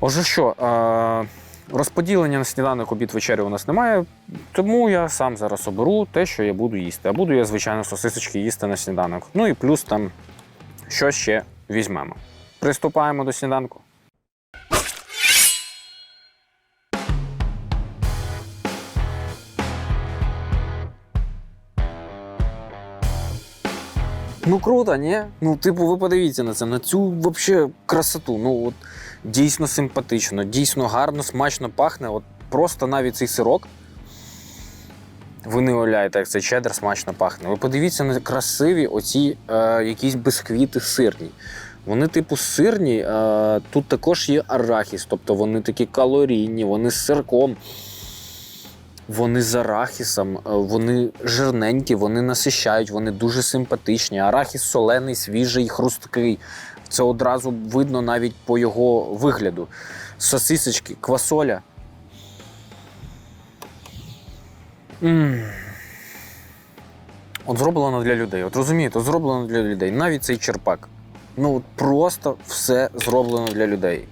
Отже, що, е, розподілення на сніданок, обід, вечерю у нас немає, тому я сам зараз оберу те, що я буду їсти. А буду я, звичайно, сосисочки їсти на сніданок. Ну і плюс там що ще візьмемо. Приступаємо до сніданку. Ну круто, ні? Ну, типу, ви подивіться на це, на цю вообще красоту. Ну, от дійсно симпатично, дійсно гарно, смачно пахне. От просто навіть цей сирок. Ви не уявляєте, як цей чеддер смачно пахне. Ви подивіться на красиві оці е, якісь бисквіти сирні. Вони, типу, сирні, е, тут також є арахіс, тобто вони такі калорійні, вони з сирком. Вони з арахісом, е, вони жирненькі, вони насищають, вони дуже симпатичні. Арахіс солений, свіжий, хрусткий. Це одразу видно навіть по його вигляду. Сосисочки, квасоля. м От зроблено для людей. От розумієте, от зроблено для людей. Навіть цей черпак. Ну, от просто все зроблено для людей.